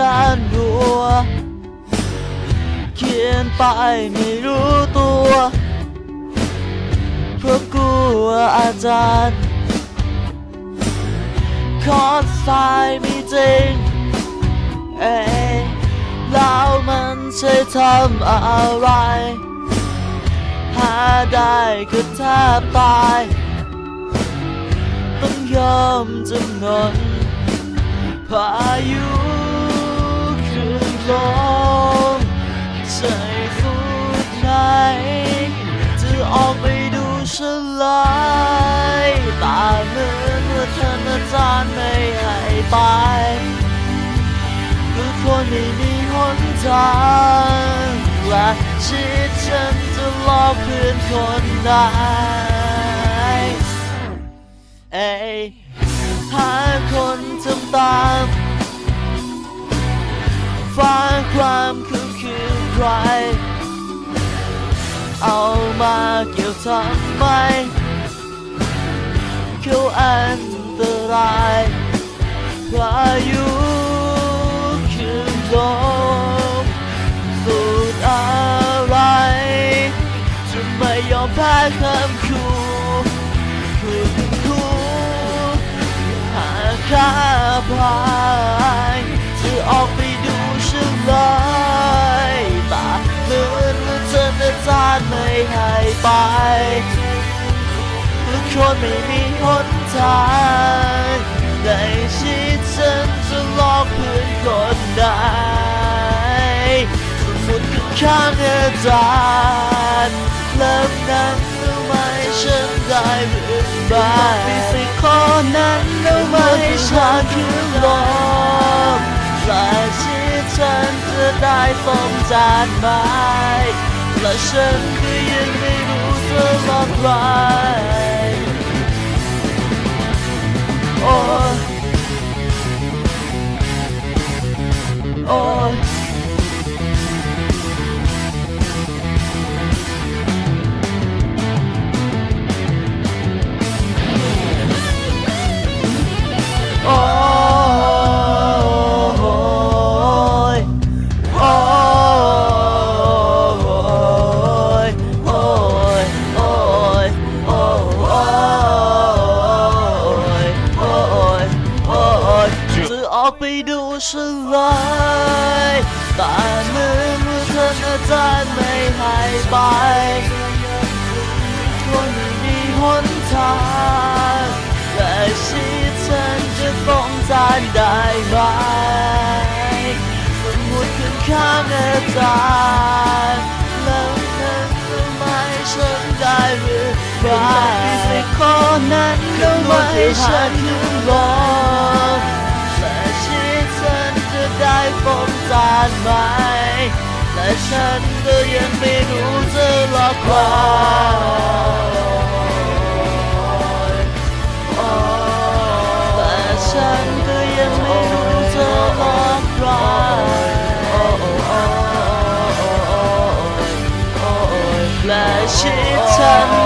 ด้านรัว เขียนไปไม่รู้ตัวเพราะกลัวอาจารย์คอร์สไฟไม่จริง เอ้แล้วมันใช่ทำอะไร หาได้ก็แทบตาย ต้องยอมจำนน พายุขึ้นลมใจฟูดไหนจะออกไปดูเฉลยตาเมือนว่าท่านอาจารย์ไม่ให้ไปหรือคนไม่มีหนทางและชีวิตฉันจะหลอกเพื่อนคนใดเอ้ยามฟังความคือคือใคร เอามาเกี่ยวทำไมเขาอันตรายพายุขึ้นลมสูดอะไรจะไม่ยอมแพ้คำคู่คือ ค่าพายจะออกไปดูเฉลยตาเหมือนว่าเธออาจารย์ไม่ให้ไปทุกคนไม่มีหนทางในชีวิตฉันจะหลอกเพื่อนคนใดสมุดข้างอาจารย์เริ่มนั้นรู้ไมฉันได้หรือไม่ฟิสิกข้อนั้น ไหมฉันคือลมและที่ฉันจะได้สมจานไหมและฉันก็ยังไม่รู้จะหลอกใคร ไปดูเฉลยแต่เมือนว่าท่านอาจารย์ไม่ให้ไปคนมีหนทางและชีวิตฉันจะต้องจานได้ไหมสมุดขึ้นข้างอาจารย์แล้วนั้นทำไมฉันได้หรือเปล่าฟิสิกข้อนั้นทำไม่ฉันคือลมานไหมแต่ฉันก็ยังไม่รู้จะหลอกใครแต่ฉันก็ยังไม่รู้จะหลอกใครและชีวิตฉัน